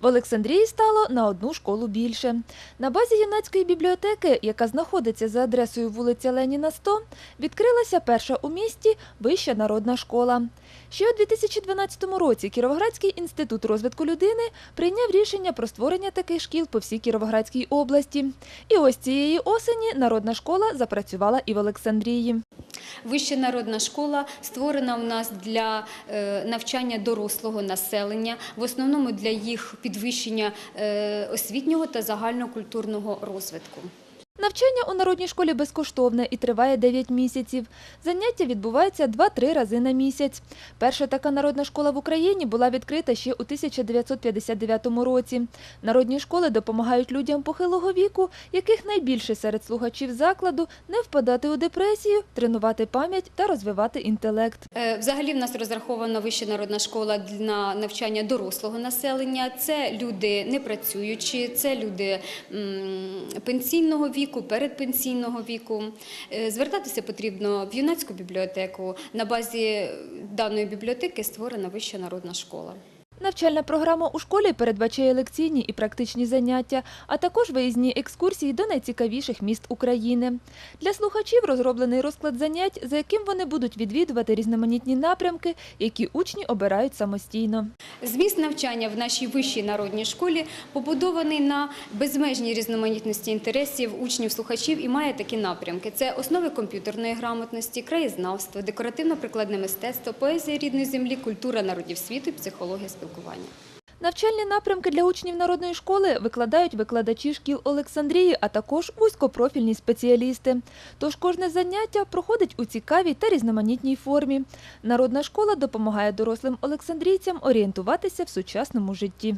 В Олександрії стало на одну школу більше. На базі юнацької бібліотеки, яка знаходиться за адресою вулиця Леніна 100, відкрилася перша у місті вища народна школа. Ще у 2012 році Кіровоградський інститут розвитку людини прийняв рішення про створення таких шкіл по всій Кіровоградській області. І ось цієї осені народна школа запрацювала і в Олександрії. Вища народна школа створена у нас для е, навчання дорослого населення, в основному для їх підвищення е, освітнього та загальнокультурного розвитку. Навчання у народній школі безкоштовне і триває 9 місяців. Заняття відбуваються 2-3 рази на місяць. Перша така народна школа в Україні була відкрита ще у 1959 році. Народні школи допомагають людям похилого віку, яких найбільше серед слухачів закладу, не впадати у депресію, тренувати пам'ять та розвивати інтелект. Е, Взагалі в нас розрахована вища народна школа на навчання дорослого населення. Це люди непрацюючі, це люди пенсійного віку, передпенсійного віку. Е, Звертатися потрібно в юнацьку бібліотеку. На базі даної бібліотеки створена вища народна школа. Навчальна програма у школі передбачає лекційні і практичні заняття, а також виїзні екскурсії до найцікавіших міст України. Для слухачів розроблений розклад занять, за яким вони будуть відвідувати різноманітні напрямки, які учні обирають самостійно. Зміст навчання в нашій вищій народній школі побудований на безмежній різноманітності інтересів учнів, слухачів і має такі напрямки: це основи комп'ютерної грамотності, краєзнавство, декоративно-прикладне мистецтво, поезія рідної землі, культура народів світу і психологія спілкування. Навчальні напрямки для учнів народної школи викладають викладачі шкіл Олександрії, а також вузькопрофільні спеціалісти. Тож кожне заняття проходить у цікавій та різноманітній формі. Народна школа допомагає дорослим олександрійцям орієнтуватися в сучасному житті.